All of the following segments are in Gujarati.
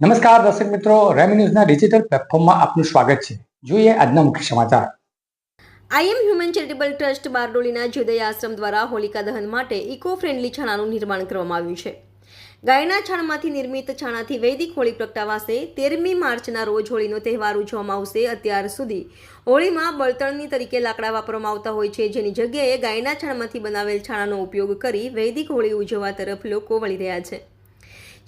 નમસ્કાર દર્શક મિત્રો, રેમી ન્યૂઝના ડિજિટલ પ્લેટફોર્મમાં આપનું સ્વાગત છે. જોઈએ આજના મુખ્ય સમાચાર. I am human charitable trust બારડોલીના જ્યોદય આશ્રમ દ્વારા હોલિકા દહન માટે ઇકો ફ્રેન્ડલી છાણાનું નિર્માણ કરવામાં આવ્યું છે. ગાયના છાણમાંથી નિર્મિત છાણાથી વૈદિક હોળી પ્રગટાવાશે, તેરમી માર્ચના રોજ હોળીનો તહેવાર ઉજવવામાં આવશે. અત્યાર સુધી હોળીમાં બળતણની તરીકે લાકડા વાપરવામાં આવતા હોય છે. જેની જગ્યાએ ગાયના છાણમાંથી બનાવેલ છાણાનો ઉપયોગ કરી વૈદિક હોળી ઉજવવા તરફ લોકો વળી રહ્યા છે.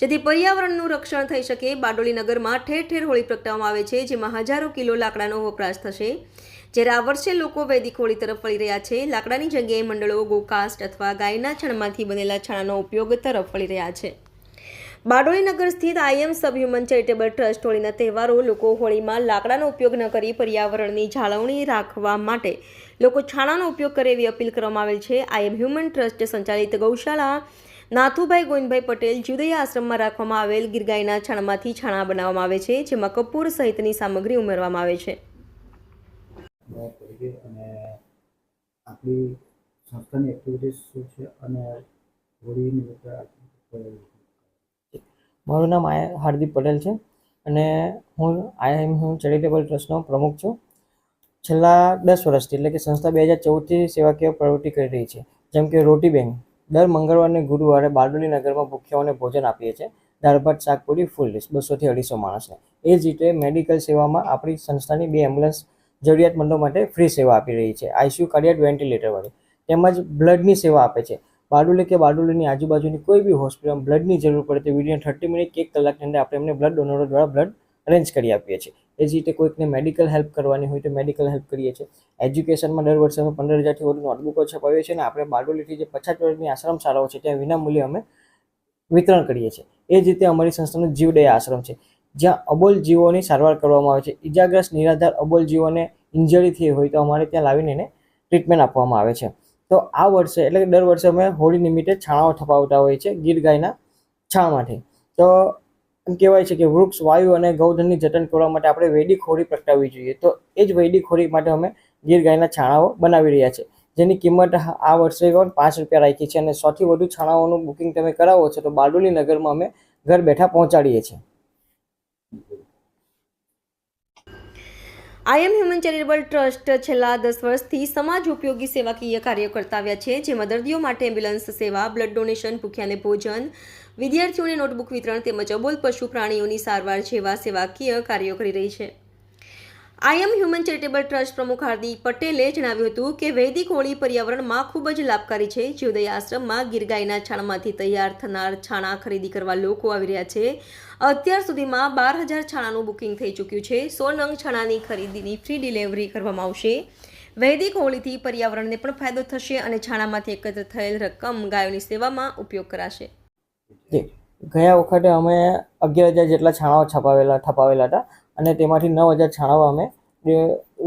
જેથી પર્યાવરણનું રક્ષણ થઈ શકે બારડોલી નગરમાં ઠેર ઠેર હોળી પ્રગટાવવામાં આવે છે, જેમાં હજારો કિલો લાકડાનો વપરાશ થશે. જ્યારે આ વર્ષે લોકો વૈદિક હોળી તરફ વળી રહ્યા છે, લાકડાની જગ્યાએ મંડળો, ગોકાસ્ટ અથવા ગાયના છણમાંથી બનેલા છાણાનો ઉપયોગ તરફ વળી રહ્યા છે. બારડોલી નગર સ્થિત I am sub human charitable trust હોળીના તહેવારો લોકો હોળીમાં લાકડાનો ઉપયોગ ન કરી પર્યાવરણની જાળવણી રાખવા માટે લોકો છાણાનો ઉપયોગ કરે એવી અપીલ કરવામાં આવેલ છે. આઈએમ હ્યુમન ટ્રસ્ટ સંચાલિત ગૌશાળા નાથુભાઈ ગોવિંદભાઈ પટેલ જુદયા આશ્રમમાં રાખવામાં આવેલ ગીરગાયના છાણમાંથી છાણા બનાવવામાં આવે છે જેમાં કપૂર સહિતની સામગ્રી ઉમેરવામાં આવે છે. અને આપણી સંસ્થાની એક્ટિવિટીઝ શું છે અને હોળી નિમિત્તે મારું નામ આય હાર્દિક પટેલ છે અને હું આઈએમ હું ચેરિટેબલ ટ્રસ્ટનો પ્રમુખ છું. છેલ્લા દસ વર્ષથી એટલે કે સંસ્થા બે હજાર ચૌદથી સેવાકીય પ્રવૃત્તિ કરી રહી છે જેમ કે રોટી બેંક દર મંગળવારને ગુરુવારે બારડોલી નગરમાં ભૂખ્યાઓને ભોજન આપીએ છીએ. દાળ, ભાત, શાક ફૂલ ડિશ, બસોથી અઢીસો માણસને. એ જ રીતે મેડિકલ સેવામાં આપણી સંસ્થાની બે એમ્બ્યુલન્સ જરૂરિયાતમંદો માટે ફ્રી સેવા આપી રહી છે. આઈસીયુ કાર્ડિયાટ વેન્ટિલેટરવાળી તેમજ બ્લડની સેવા આપે છે. બારડોલી કે બારડોલીની આજુબાજુની કોઈ બી હોસ્પિટલમાં બ્લડની જરૂર પડે તો વીડિયો થર્ટી મિનિટ એક કલાકની અંદર આપણે એમને બ્લડ ડોનરો દ્વારા બ્લડ અરેન્જ કરી આપીએ છીએ. એ જ રીતે કોઈકને મેડિકલ હેલ્પ કરવાની હોય તો મેડિકલ હેલ્પ કરીએ છીએ. એજ્યુકેશનમાં દર વર્ષે અમે પંદર હજારથી વધુ નોટબુકો છપાવીએ છીએ અને આપણે બારડોલીથી જે પચાસ વર્ષની આશ્રમ શાળાઓ છે ત્યાં વિનામૂલ્યે અમે વિતરણ કરીએ છીએ. એ જ રીતે અમારી સંસ્થાનો જીવદયા આશ્રમ છે. જ્યાં અબોલ જીવોની સારવાર કરવામાં આવે છે. ઇજાગ્રસ્ત નિરાધાર અબોલ જીવોને ઇન્જરી થઈ હોય તો અમારે ત્યાં લાવીને એને ટ્રીટમેન્ટ આપવામાં આવે છે. તો આ વર્ષે એટલે કે દર વર્ષે અમે હોળી નિમિત્તે છાણાઓ થપાવતા હોઈએ છીએ ગીર ગાયના છાણમાંથી. તો એમ કહેવાય છે કે વૃક્ષ, વાયુ અને ગૌધનની જતન કરવા માટે આપણે વૈદિક હોળી પ્રગટાવવી જોઈએ. તો એ જ વૈદિક હોળી માટે અમે ગીર ગાયના છાણાઓ બનાવી રહ્યા છે, જેની કિંમત આ વર્ષે પણ પાંચ રૂપિયા રાખી છે અને સૌથી વધુ છાણાઓનું બુકિંગ તમે કરાવો છો તો બારડોલી નગરમાં અમે ઘર બેઠા પહોંચાડીએ છીએ. આઈએમ હ્યુમન ચેરિટેબલ ટ્રસ્ટ છેલ્લા દસ વર્ષથી સમાજ ઉપયોગી સેવાકીય કાર્યો કરતા આવ્યા છે, જેમાં દર્દીઓ માટે એમ્બ્યુલન્સ સેવા, બ્લડ ડોનેશન, ભૂખ્યાને ભોજન, વિદ્યાર્થીઓને નોટબુક વિતરણ તેમજ અબોલ પશુ પ્રાણીઓની સારવાર જેવા સેવાકીય કાર્યો કરી રહી છે. આઈએમ હ્યુમન ચેરિટેબલ ટ્રસ્ટ પ્રમુખ હાર્દિક પટેલે જણાવ્યું હતું કે વૈદિક હોળી પર્યાવરણમાં ખૂબ જ લાભકારી છે. જીવદય આશ્રમમાં ગીરગાયના છાણમાંથી તૈયાર થનાર છાણા ખરીદી કરવા લોકો આવી રહ્યા છે. અત્યાર સુધીમાં બાર હજાર છાણાનું બુકિંગ થઈ ચૂક્યું છે. સો નંગ છાણાની ખરીદીની ફ્રી ડિલિવરી કરવામાં આવશે. વૈદિક હોળીથી પર્યાવરણને પણ ફાયદો થશે અને છાણામાંથી એકત્ર થયેલ રકમ ગાયોની સેવામાં ઉપયોગ કરાશે. ગયા વખતે અમે અગિયાર હજાર જેટલા છાણાઓ છપાવેલા છપાવેલા હતા. અને તેમાંથી નવ હજાર છાણાઓ અમે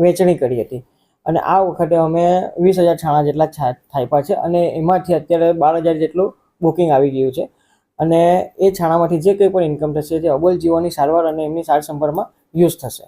વેચણી કરી હતી. અને આ વખતે અમે વીસ હજાર છાણા જેટલા થાપ્યા છે અને એમાંથી અત્યારે બાર હજાર જેટલું બુકિંગ આવી ગયું છે. અને એ છાણામાંથી જે કંઈ પણ ઇન્કમ થશે તે અબોલ જીવોની સારવાર અને એમની સાર સંભાળમાં યુઝ થશે.